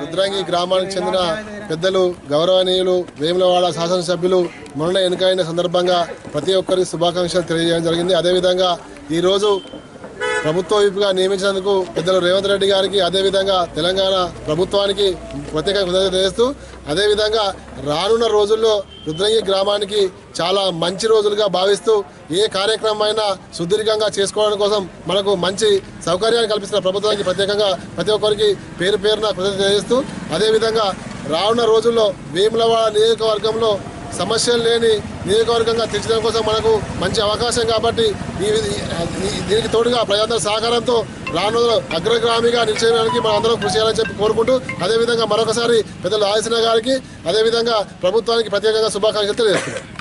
రుద్రాంగి గ్రామానికి చెందిన పెద్దలు గౌరవనీయులు వేములవాడ శాసనసభ్యులు మొన్న ఎన్నికైన సందర్భంగా ప్రతి ఒక్కరికి శుభాకాంక్షలు తెలియజేయడం జరిగింది. అదేవిధంగా ఈరోజు ప్రభుత్వ వైపుగా నియమించినందుకు పెద్దలు రేవంత్ రెడ్డి గారికి అదేవిధంగా తెలంగాణ ప్రభుత్వానికి ప్రత్యేక కృతజ్ఞత చేస్తూ అదేవిధంగా రానున్న రోజుల్లో రుద్రంగి గ్రామానికి చాలా మంచి రోజులుగా భావిస్తూ ఏ కార్యక్రమం అయినా సుదీర్ఘంగా చేసుకోవడం కోసం మనకు మంచి సౌకర్యాన్ని కల్పిస్తున్న ప్రభుత్వానికి ప్రత్యేకంగా ప్రతి ఒక్కరికి పేరు పేరున కృతజ్ఞత తెలియజేస్తూ అదేవిధంగా రానున్న రోజుల్లో వేములవాడ నియోజకవర్గంలో సమస్యలు లేని నియోజకవర్గంగా తీర్చడం కోసం మనకు మంచి అవకాశం కాబట్టి ఈ దీనికి తోడుగా ప్రజలందరూ సహకారంతో రానున్న అగ్రగ్రామిగా నిలిచేయడానికి మనం అందరం కృషి చేయాలని చెప్పి కోరుకుంటూ అదేవిధంగా మరొకసారి పెద్దలు ఆదిసిన గారికి అదేవిధంగా ప్రభుత్వానికి ప్రత్యేకంగా శుభాకాంక్షలు తెలియజేస్తున్నాం.